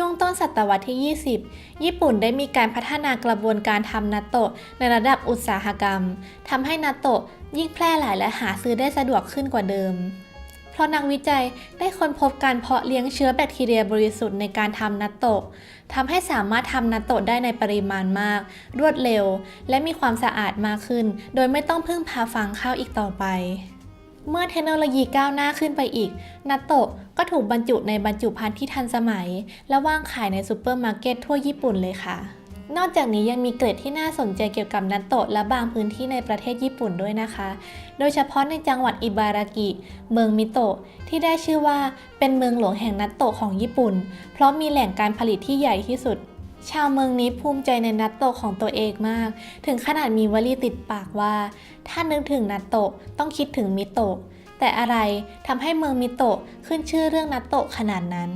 ช่วงต้นศตวรรษที่ 20 ญี่ปุ่นได้มีการพัฒนากระบวนการทำนัตโตะในระดับอุตสาหกรรมทำให้นัตโตะยิ่งแพร่หลายและหาซื้อได้สะดวกขึ้นกว่าเดิม เพราะนักวิจัยได้ค้นพบการเพาะเลี้ยงเชื้อแบคทีเรียบริสุทธิ์ในการทำนัตโตะทำให้สามารถทำนัตโตะได้ในปริมาณมาก รวดเร็ว และมีความสะอาดมากขึ้น โดยไม่ต้องพึ่งพาฟางข้าวอีกต่อไป เมื่อเทคโนโลยีก้าวหน้าขึ้นไปอีก นัตโตะก็ถูกบรรจุในบรรจุภัณฑ์ที่ทันสมัย และวางขายในซูเปอร์มาร์เก็ตทั่วญี่ปุ่นเลยค่ะ นอกจากนี้ยังมีเกร็ดที่น่าสนใจเกี่ยวกับนัตโตะและบางพื้นที่ในประเทศญี่ปุ่นด้วยนะคะ โดยเฉพาะในจังหวัดอิบารากิ เมืองมิโตะที่ได้ชื่อว่าเป็นเมืองหลวงแห่งนัตโตะของญี่ปุ่น เพราะมีแหล่งการผลิตที่ใหญ่ที่สุด ชาวเมืองนี้ภูมิใจในนัตโตะของตัวเองมาก ถึงขนาดมีวลีติดปากว่า ถ้านึกถึงนัตโตะต้องคิดถึงมิโตะ แต่อะไรทำให้เมืองมิโตะขึ้นชื่อเรื่องนัตโตะขนาดนั้น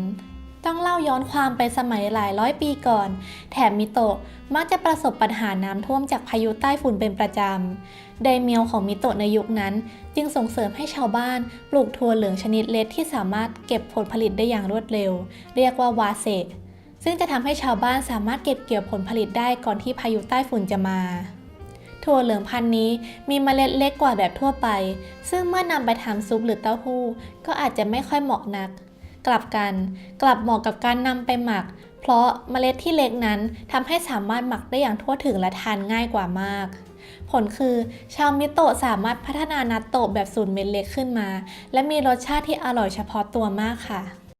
ต้องเล่าย้อนความไปสมัยหลายร้อยปีก่อน แถมมิโตะมักจะประสบปัญหาน้ำท่วมจากพายุใต้ฝุ่นเป็นประจำไดเมียวของมิโตะในยุคนั้น จึงส่งเสริมให้ชาวบ้านปลูกถั่วเหลืองชนิดเล็กที่สามารถเก็บผลผลิตได้อย่างรวดเร็ว เรียกว่าวาเซะ ซึ่งจะทำให้ชาวบ้านสามารถเก็บเกี่ยวผลผลิตได้ก่อนที่พายุใต้ฝุ่นจะมา ถั่วเหลืองพันธุ์นี้มีเมล็ดเล็กกว่าแบบทั่วไป ซึ่งเมื่อนำไปทำซุปหรือเต้าหู้ ก็อาจจะไม่ค่อยเหมาะนัก กลับกัน กลับเหมาะกับการนำไปหมัก เพราะเมล็ดที่เล็กนั้นทำให้สามารถหมักได้อย่างทั่วถึงและทานง่ายกว่ามากผลคือชาวมิโตะสามารถพัฒนานัตโตะแบบสูตรเม็ดเล็กขึ้นมา และมีรสชาติที่อร่อยเฉพาะตัวมากค่ะ